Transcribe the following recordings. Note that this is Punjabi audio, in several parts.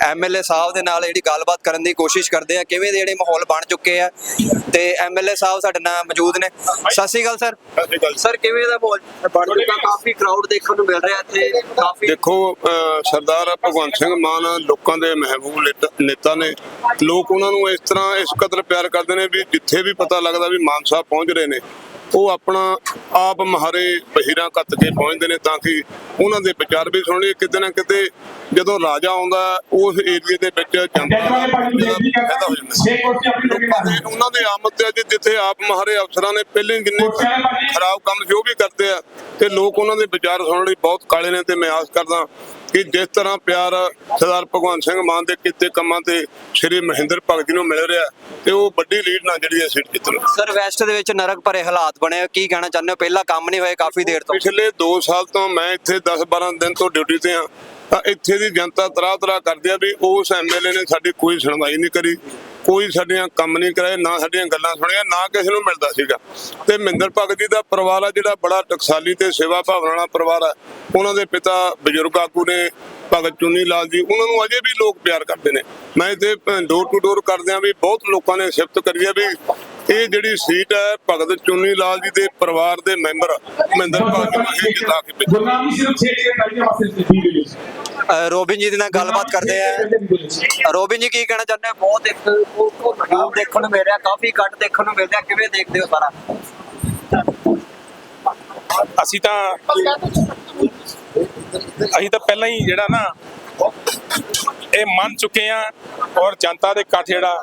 ਐਮਐਲਏ ਸਾਹਿਬ ਦੇ ਨਾਲ ਜਿਹੜੀ ਗੱਲਬਾਤ ਕਰਨ ਦੀ ਕੋਸ਼ਿਸ਼ ਕਰਦੇ ਆ ਕਿਵੇਂ ਦੇ ਜਿਹੜੇ ਮਾਹੌਲ ਬਣ ਚੁੱਕੇ ਆ ਤੇ ਐਮਐਲਏ ਸਾਹਿਬ ਸਾਡੇ ਨਾਲ ਮੌਜੂਦ ਨੇ। ਸਤਿ ਸ਼੍ਰੀ ਅਕਾਲ ਸਰ। ਸਰ ਕਿਵੇਂ ਦਾ ਮਾਹੌਲ ਬਣ ਚੁੱਕਾ? ਕਾਫੀ ਕਰਾਊਡ ਦੇਖਣ ਨੂੰ ਮਿਲ ਰਿਹਾ ਇੱਥੇ ਕਾਫੀ ਦੇਖੋ ਸਰਦਾਰ ਭਗਵੰਤ ਸਿੰਘ ਮਾਨ ਲੋਕਾਂ ਦੇ ਮਹਿਬੂਬ ਨੇਤਾ- ਨੇਤਾ ਨੇ। ਲੋਕ ਉਹਨਾਂ ਨੂੰ ਇਸ ਤਰ੍ਹਾਂ ਇਸ ਕਦਰ ਪਿਆਰ ਕਰਦੇ ਨੇ ਵੀ ਜਿੱਥੇ ਵੀ ਪਤਾ ਲੱਗਦਾ ਵੀ ਮਾਨ ਸਾਹਿਬ ਪਹੁੰਚ ਰਹੇ ਨੇ। ਉਹ ਆਪਣਾ ਆਪ ਮਹਾਰੇ ਬਹੀਰਾਂ ਕੱਤ ਕੇ ਪਹੁੰਚਦੇ ਨੇ ਤਾਂ ਕਿ ਉਹਨਾਂ ਦੇ ਵਿਚਾਰ ਵੀ ਸੁਣੀਏ ਕਿਤੇ ਨਾ ਕਿਤੇ ਜਦੋਂ ਰਾਜਾ ਆਉਂਦਾ ਉਸ ਏਰੀਏ ਦੇ ਵਿੱਚ ਜਨਤਾ ਦਾ ਫਾਇਦਾ ਹੋ ਜਾਂਦਾ ਉਹਨਾਂ ਦੇ ਆਮਦ ਤੇ ਅੱਜ ਜਿੱਥੇ ਆਪ ਮਹਾਰੇ ਅਫਸਰਾਂ ਨੇ ਪਹਿਲੇ ਜਿੰਨੇ ਖਰਾਬ ਕੰਮ ਉਹ ਵੀ ਕਰਦੇ ਆ। ਤੇ ਲੋਕ ਉਹਨਾਂ ਦੇ ਵਿਚਾਰ ਸੁਣਨ ਲਈ ਬਹੁਤ ਕਾਲੇ ਨੇ ਤੇ ਮੈਂ ਆਸ ਕਰਦਾ ਕਿ ਜਿਸ ਤਰ੍ਹਾਂ ਪਿਆਰ ਸਰਦਾਰ ਭਗਵੰਤ ਸਿੰਘ ਮਾਨ ਦੇ ਕੀਤੇ ਕੰਮਾਂ ਤੇ ਸ਼੍ਰੀ ਮਹਿੰਦਰ ਭਗਤ ਨੂੰ ਮਿਲ ਰਿਹਾ ਤੇ ਉਹ ਵੱਡੀ ਲੀਡ ਨਾਲ ਜਿਹੜੀ ਹੈ ਸੀਟ ਜਿੱਤਣ ਸਰ ਵੈਸਟ ਦੇ ਵਿੱਚ ਨਰਕ ਭਰੇ ਹਾਲਾਤ ਬਣੇ ਆ। ਕੀ ਕਹਿਣਾ ਚਾਹੁੰਦੇ ਹੋ? ਪਹਿਲਾਂ ਕੰਮ ਨਹੀਂ ਹੋਏ ਕਾਫੀ ਦੇਰ ਤੋਂ। ਪਿਛਲੇ 2 ਸਾਲ ਤੋਂ ਮੈਂ ਇੱਥੇ 10-12 ਦਿਨ ਤੋਂ ਡਿਊਟੀ ਤੇ ਆ ਤਾਂ ਇੱਥੇ ਦੀ ਜਨਤਾ ਤਰਾ ਤਰਾ ਕਰਦੀ ਆ ਵੀ ਉਸ ਐਮਐਲਏ ਨੇ ਸਾਡੀ ਕੋਈ ਸੁਣਵਾਈ ਨਹੀਂ ਕਰੀ। ਕੋਈ ਸਾਡੀਆਂ ਕੰਮ ਨਹੀਂ ਕਰਾਏ, ਨਾ ਸਾਡੀਆਂ ਗੱਲਾਂ ਸੁਣੀਆਂ, ਨਾ ਕਿਸੇ ਨੂੰ ਮਿਲਦਾ ਸੀਗਾ। ਤੇ ਮਹਿੰਦਰ ਭਗਤ ਜੀ ਦਾ ਪਰਿਵਾਰ ਆ ਜਿਹੜਾ ਬੜਾ ਟਕਸਾਲੀ ਤੇ ਸੇਵਾ ਭਾਵਨਾ ਵਾਲਾ ਪਰਿਵਾਰ ਆ। ਉਹਨਾਂ ਦੇ ਪਿਤਾ ਬਜ਼ੁਰਗ ਆਗੂ ਨੇ, ਭਗਤ ਚੁੰਨੀ ਲਾਲ ਜੀ, ਉਹਨਾਂ ਨੂੰ ਅਜੇ ਵੀ ਲੋਕ ਪਿਆਰ ਕਰਦੇ ਨੇ। ਮੈਂ ਇੱਥੇ ਡੋਰ ਟੂ ਡੋਰ ਕਰਦਿਆਂ ਵੀ ਬਹੁਤ ਲੋਕਾਂ ਨੇ ਸਿਫਤ ਕਰੀ ਆ ਵੀ ਇਹ ਜਿਹੜੀ ਸੀਟ ਹੈ ਭਗਤ ਚੁੰਨੀ ਲਾਲ ਜੀ ਦੇ ਪਰਿਵਾਰ ਦੇ ਮੈਂਬਰ ਮਹਿੰਦਰ ਨੂੰ ਇਹ ਜਿਤਾ ਕੇ। ਗੁਰਨਾਮ ਸਿਰਫ 6 ਮਿੰਟ ਪਹਿਲਾਂ ਵਾਸਤੇ ਵਿੱਚ ਅ, ਰੋਬਿਨ ਜੀ ਦੇ ਨਾਲ ਗੱਲਬਾਤ ਕਰਦੇ ਆ। ਰੋਬਿਨ ਜੀ ਕੀ ਕਹਿਣਾ ਚਾਹੁੰਦੇ ਬਹੁਤ ਇੱਕ ਹਜੂਮ ਦੇਖਣ ਨੂੰ ਮਿਲ ਰਿਹਾ ਕਾਫੀ ਕੱਟ ਦੇਖਣ ਨੂੰ ਮਿਲ ਰਿਹਾ। ਕਿਵੇਂ ਦੇਖਦੇ ਹੋ ਸਾਰਾ? ਅਸੀਂ ਤਾਂ ਅਸੀਂ ਤਾਂ ਪਹਿਲਾਂ ਹੀ ਜਿਹੜਾ ਨਾ ਇਹ ਮੰਨ ਚੁੱਕੇ ਆ ਔਰ ਜਨਤਾ ਦੇ ਇਕੱਠ ਜਿਹੜਾ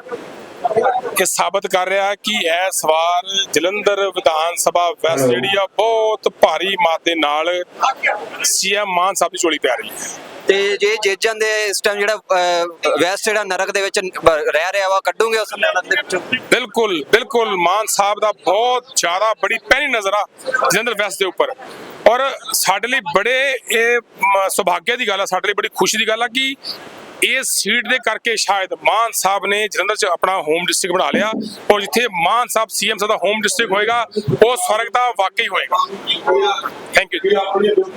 ਇਹ ਸਾਬਤ ਕਰ ਰਿਹਾ ਕਿ ਇਸ ਵਾਰ ਜਲੰਧਰ ਵਿਧਾਨ ਸਭਾ ਵੈਸਟ ਜਿਹੜੀ ਆ ਬਹੁਤ ਭਾਰੀ ਮਾਤ ਦੇ ਨਾਲ ਸੀਐਮ ਮਾਨ ਸਾਹਿਬ ਦੀ ਝੋਲੀ ਪੈ ਰਹੀ ਹੈ। ਤੇ ਜੇ ਜਿੱਤ ਜਾਂਦੇ ਇਸ ਟਾਈਮ ਜਿਹੜਾ ਵੈਸਟ ਜਿਹੜਾ ਨਰਕ ਦੇ ਵਿੱਚ ਰਹਿ ਰਿਹਾ ਵਾ ਕੱਢੂਗੇ ਉਸ ਨਰਕ ਦੇ ਵਿੱਚੋਂ? ਬਿਲਕੁਲ ਬਿਲਕੁਲ ਮਾਨ ਸਾਹਿਬ ਦਾ ਬਹੁਤ ਜ਼ਿਆਦਾ ਬੜੀ ਪਹਿਲੀ ਨਜ਼ਰ ਆ ਜਲੰਧਰ ਵੈਸਟ ਦੇ ਉੱਪਰ। ਔਰ ਸਾਡੇ ਲਈ ਬੜੇ ਇਹ ਸੁਭਾਗਿਆ ਦੀ ਗੱਲ ਆ ਸਾਡੇ ਲਈ ਬੜੀ ਖੁਸ਼ੀ ਦੀ ਗੱਲ ਆ ਕਿ ਇਸ ਸੀਟ ਦੇ ਕਰਕੇ ਸ਼ਾਇਦ ਮਾਨ ਸਾਹਿਬ ਨੇ ਜਲੰਧਰ 'ਚ ਆਪਣਾ ਹੋਮ ਡਿਸਟ੍ਰਿਕਟ ਬਣਾ ਲਿਆ ਔਰ ਜਿੱਥੇ ਮਾਨ ਸਾਹਿਬ ਸੀਐਮ ਸਾਹਿਬ ਦਾ ਹੋਮ ਡਿਸਟ੍ਰਿਕਟ ਹੋਏਗਾ, ਉਹ ਸਵਰਗ ਦਾ ਵਾਕਈ ਹੋਏਗਾ। ਥੈਂਕ ਯੂ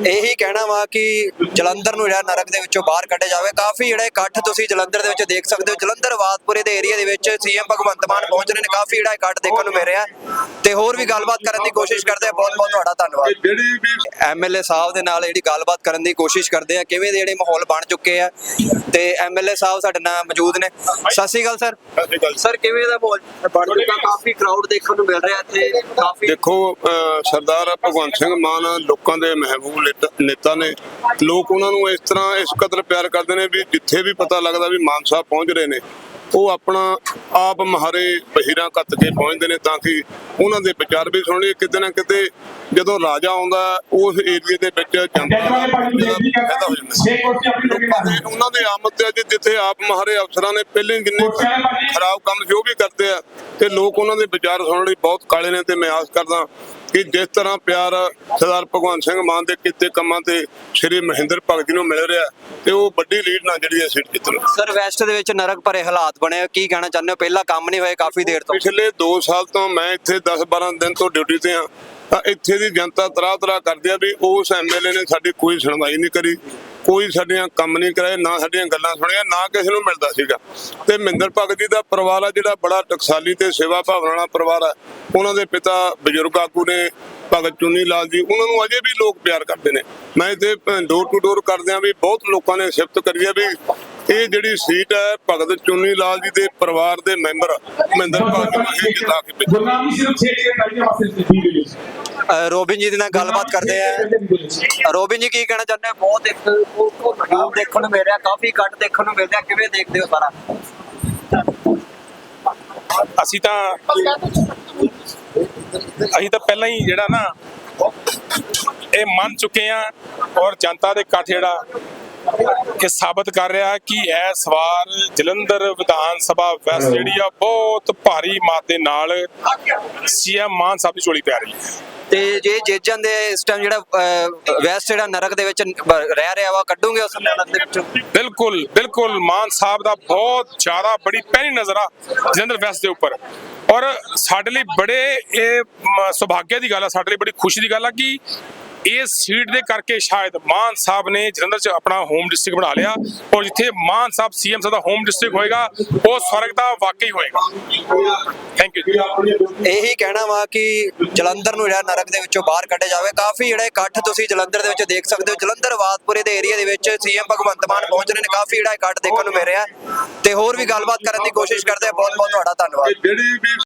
ਇਹੀ ਕਹਿਣਾ ਵਾ ਕਿ ਜਲੰਧਰ ਨੂੰ ਜਿਹੜਾ ਨਰਕ ਦੇ ਵਿੱਚੋਂ ਬਾਹਰ ਕੱਢਿਆ ਜਾਵੇ, ਕਾਫੀ ਜਿਹੜਾ ਇਕੱਠ ਤੁਸੀਂ ਜਲੰਧਰ ਦੇ ਵਿੱਚ ਦੇਖ ਸਕਦੇ ਹੋ। ਜਲੰਧਰ ਵਾਦਪੁਰੇ ਦੇ ਏਰੀਆ ਦੇ ਵਿੱਚ ਸੀਐਮ ਭਗਵੰਤ ਮਾਨ ਪਹੁੰਚ ਰਹੇ ਨੇ, ਕਾਫੀ ਜਿਹੜਾ ਇਕੱਠ ਦੇਖਣ ਨੂੰ ਮਿਲ ਰਿਹਾ ਤੇ ਹੋਰ ਵੀ ਗੱਲਬਾਤ ਕਰਨ ਦੀ ਕੋਸ਼ਿਸ਼ ਕਰਦੇ ਆ ਬਹੁਤ ਬਹੁਤ ਤੁਹਾਡਾ ਧੰਨਵਾਦ। ਐਮਐਲਏ ਸਾਹਿਬ ਦੇ ਨਾਲ ਜਿਹੜੀ ਗੱਲਬਾਤ ਕਰਨ ਦੀ ਕੋਸ਼ਿਸ਼ ਕਰਦੇ ਆ ਕਿਵੇਂ ਦੇ ਜਿਹੜੇ ਮਾਹੌਲ ਬਣ ਚੁੱਕੇ ਆ। ਤੇ ਐਮਐਲਏ ਸਾਹਿਬ ਸਾਡੇ ਨਾਲ ਮੌਜੂਦ ਨੇ। ਸਤਿ ਸ਼੍ਰੀ ਅਕਾਲ ਸਰ। ਸਰ ਕਿਵੇਂ ਦਾ ਮਾਹੌਲ? ਚੁੱਕਾ ਕਾਫੀ ਕਰਾਊਡ ਦੇਖਣ ਨੂੰ ਮਿਲ ਰਿਹਾ ਇੱਥੇ। ਕਾਫੀ ਦੇਖੋ ਸਰਦਾਰ ਭਗਵੰਤ ਸਿੰਘ ਮਾਨ ਲੋਕਾਂ ਦੇ ਮਹਿਬੂਬ ਨੇਤਾ- ਨੇਤਾ ਨੇ। ਲੋਕ ਉਹਨਾਂ ਨੂੰ ਇਸ ਤਰ੍ਹਾਂ ਇਸ ਕਦਰ ਪਿਆਰ ਕਰਦੇ ਨੇ ਵੀ ਜਿੱਥੇ ਵੀ ਪਤਾ ਲੱਗਦਾ ਵੀ ਮਾਨ ਸਾਹਿਬ ਪਹੁੰਚ ਰਹੇ ਨੇ। ਉਹ ਆਪਣਾ ਆਪ ਮਹਾਰੇ ਬਹੀਰਾਂ ਕੱਤ ਕੇ ਪਹੁੰਚਦੇ ਨੇ ਤਾਂ ਕਿ ਉਹਨਾਂ ਦੇ ਵਿਚਾਰ ਵੀ ਸੁਣੀਏ ਕਿਤੇ ਨਾ ਕਿਤੇ ਜਦੋਂ ਰਾਜਾ ਆਉਂਦਾ ਉਸ ਏਰੀਏ ਦੇ ਵਿੱਚ ਜਨਤਾ ਜੀ ਫਾਇਦਾ ਹੋ ਜਾਂਦਾ 6 ਕੁਰਸੀ ਆਪਣੀ ਲੋਕਾਂ ਲੋਕਾਂ ਦੇ ਉਹਨਾਂ ਦੇ ਆਮਦ ਤੇ ਅੱਜ ਜਿੱਥੇ ਆਪ ਮਹਾਰੇ ਅਫਸਰਾਂ ਨੇ ਪਹਿਲੇ ਜਿੰਨੇ ਖਰਾਬ ਕੰਮ ਸੀ ਉਹ ਵੀ ਕਰਦੇ ਆ। ਤੇ ਲੋਕ ਉਹਨਾਂ ਦੇ ਵਿਚਾਰ ਸੁਣਨ ਲਈ ਬਹੁਤ ਕਾਲੇ ਨੇ ਤੇ ਮੈਂ ਆਸ ਕਰਦਾ ਕਿ ਜਿਸ ਤਰ੍ਹਾਂ ਪਿਆਰ ਸਰਦਾਰ ਭਗਵੰਤ ਸਿੰਘ ਮਾਨ ਦੇ ਕੀਤੇ ਕੰਮਾਂ ਤੇ ਸ਼੍ਰੀ ਮਹਿੰਦਰ ਭਗਤ ਜੀ ਨੂੰ ਮਿਲ ਰਿਹਾ ਤੇ ਉਹ ਵੱਡੀ ਲੀਡ ਨਾਲ ਜਿਹੜੀ ਹੈ ਸੀਟ ਜਿੱਤਣ ਸਰ ਵੈਸਟ ਦੇ ਵਿੱਚ ਨਰਕ ਭਰੇ ਹਾਲਾਤ ਬਣੇ ਆ। ਕੀ ਕਹਿਣਾ ਚਾਹੁੰਦੇ ਹੋ? ਪਹਿਲਾਂ ਕੰਮ ਨਹੀਂ ਹੋਏ ਕਾਫੀ ਦੇਰ ਤੋਂ। ਪਿਛਲੇ 2 ਸਾਲ ਤੋਂ ਮੈਂ ਇੱਥੇ 10-12 ਦਿਨ ਤੋਂ ਡਿਊਟੀ ਤੇ ਆ ਤਾਂ ਇੱਥੇ ਦੀ ਜਨਤਾ ਤਰਾ ਤਰਾ ਕਰਦੀ ਆ ਵੀ ਉਸ ਐਮਐਲਏ ਨੇ ਸਾਡੀ ਕੋਈ ਸੁਣਵਾਈ ਨਹੀਂ ਕਰੀ। ਕੋਈ ਸਾਡੀਆਂ ਕੰਮ ਨਹੀਂ ਕਰਾਏ, ਨਾ ਸਾਡੀਆਂ ਗੱਲਾਂ ਸੁਣੀਆਂ, ਨਾ ਕਿਸੇ ਨੂੰ ਮਿਲਦਾ ਸੀਗਾ। ਤੇ ਮਹਿੰਦਰ ਭਗਤ ਜੀ ਦਾ ਪਰਿਵਾਰ ਆ ਜਿਹੜਾ ਬੜਾ ਟਕਸਾਲੀ ਤੇ ਸੇਵਾ ਭਾਵਨਾ ਵਾਲਾ ਪਰਿਵਾਰ ਆ। ਉਹਨਾਂ ਦੇ ਪਿਤਾ ਬਜ਼ੁਰਗ ਆਗੂ ਨੇ, ਭਗਤ ਚੁੰਨੀ ਲਾਲ ਜੀ, ਉਹਨਾਂ ਨੂੰ ਅਜੇ ਵੀ ਲੋਕ ਪਿਆਰ ਕਰਦੇ ਨੇ। ਮੈਂ ਇੱਥੇ ਡੋਰ ਟੂ ਡੋਰ ਕਰਦਿਆਂ ਵੀ ਬਹੁਤ ਲੋਕਾਂ ਨੇ ਸਿਫਤ ਕਰੀ ਆ ਵੀ ਇਹ ਜਿਹੜੀ ਸੀਟ ਹੈ ਭਗਤ ਚੁੰਨੀ ਲਾਲ ਜੀ ਦੇ ਪਰਿਵਾਰ ਦੇ ਮੈਂਬਰ ਮਹਿੰਦਰ ਨੂੰ ਇਹ ਜਿਤਾ ਕੇ। ਗੁਰਨਾਮ ਜੀ ਸਿਰਫ 6 ਮਿੰਟ ਪਹਿਲਾਂ ਵਾਸਤੇ ਸਟੇਜੀ ਦੇ ਵਿੱਚ ਅ, ਰੋਬਿਨ ਜੀ ਦੇ ਨਾਲ ਗੱਲਬਾਤ ਕਰਦੇ ਆ। ਰੋਬਿਨ ਜੀ ਕੀ ਕਹਿਣਾ ਚਾਹੁੰਦੇ ਬਹੁਤ ਇੱਕ ਹਜੂਮ ਦੇਖਣ ਨੂੰ ਮਿਲ ਰਿਹਾ ਕਾਫੀ ਕੱਟ ਦੇਖਣ ਨੂੰ ਮਿਲ ਰਿਹਾ। ਕਿਵੇਂ ਦੇਖਦੇ ਹੋ ਸਾਰਾ? ਅਸੀਂ ਤਾਂ ਅਸੀਂ ਤਾਂ ਪਹਿਲਾਂ ਹੀ ਜਿਹੜਾ ਨਾ ਇਹ ਮੰਨ ਚੁੱਕੇ ਆ ਔਰ ਜਨਤਾ ਦੇ ਇਕੱਠ ਜਿਹੜਾ ਇਹ ਸਾਬਤ ਕਰ ਰਿਹਾ ਕਿ ਇਸ ਵਾਰ ਜਲੰਧਰ ਵਿਧਾਨ ਸਭਾ ਵੈਸਟ ਜਿਹੜੀ ਆ ਬਹੁਤ ਭਾਰੀ ਮਾਤ ਦੇ ਨਾਲ ਸੀਐਮ ਮਾਨ ਸਾਹਿਬ ਦੀ ਝੋਲੀ ਪੈ ਰਹੀ ਹੈ। ਤੇ ਜੇ ਜਿੱਤ ਜਾਂਦੇ ਇਸ ਟਾਈਮ ਜਿਹੜਾ ਵੈਸਟ ਜਿਹੜਾ ਨਰਕ ਦੇ ਵਿੱਚ ਰਹਿ ਰਿਹਾ ਵਾ ਕੱਢੂਗੇ ਉਸ ਨਰਕ ਦੇ ਵਿੱਚੋਂ? ਬਿਲਕੁਲ ਬਿਲਕੁਲ ਮਾਨ ਸਾਹਿਬ ਦਾ ਬਹੁਤ ਜ਼ਿਆਦਾ ਬੜੀ ਪਹਿਲੀ ਨਜ਼ਰ ਆ ਜਲੰਧਰ ਵੈਸਟ ਦੇ ਉੱਪਰ। ਔਰ ਸਾਡੇ ਲਈ ਬੜੇ ਇਹ ਸੁਭਾਗਿਆ ਦੀ ਗੱਲ ਆ ਸਾਡੇ ਲਈ ਬੜੀ ਖੁਸ਼ੀ ਦੀ ਗੱਲ ਆ ਕਿ ਇਸ ਸੀਟ ਦੇ ਕਰਕੇ ਸ਼ਾਇਦ ਮਾਨ ਸਾਹਿਬ ਨੇ ਜਲੰਧਰ 'ਚ ਆਪਣਾ ਹੋਮ ਡਿਸਟ੍ਰਿਕਟ ਬਣਾ ਲਿਆ ਔਰ ਜਿੱਥੇ ਮਾਨ ਸਾਹਿਬ ਸੀਐਮ ਸਾਹਿਬ ਦਾ ਹੋਮ ਡਿਸਟ੍ਰਿਕਟ ਹੋਏਗਾ, ਉਹ ਸਵਰਗ ਦਾ ਵਾਕਈ ਹੋਏਗਾ। ਥੈਂਕ ਯੂ ਇਹੀ ਕਹਿਣਾ ਵਾ ਕਿ ਜਲੰਧਰ ਨੂੰ ਜਿਹੜਾ ਨਰਕ ਦੇ ਵਿੱਚੋਂ ਬਾਹਰ ਕੱਢਿਆ ਜਾਵੇ, ਕਾਫੀ ਜਿਹੜਾ ਇਕੱਠ ਤੁਸੀਂ ਜਲੰਧਰ ਦੇ ਵਿੱਚ ਦੇਖ ਸਕਦੇ ਹੋ। ਜਲੰਧਰ ਵਾਦਪੁਰੇ ਦੇ ਏਰੀਆ ਦੇ ਵਿੱਚ ਸੀਐਮ ਭਗਵੰਤ ਮਾਨ ਪਹੁੰਚ ਰਹੇ ਨੇ, ਕਾਫੀ ਜਿਹੜਾ ਇਕੱਠ ਦੇਖਣ ਨੂੰ ਮਿਲ ਰਿਹਾ ਤੇ ਹੋਰ ਵੀ ਗੱਲਬਾਤ ਕਰਨ ਦੀ ਕੋਸ਼ਿਸ਼ ਕਰਦੇ ਆ ਬਹੁਤ ਬਹੁਤ ਤੁਹਾਡਾ ਧੰਨਵਾਦ।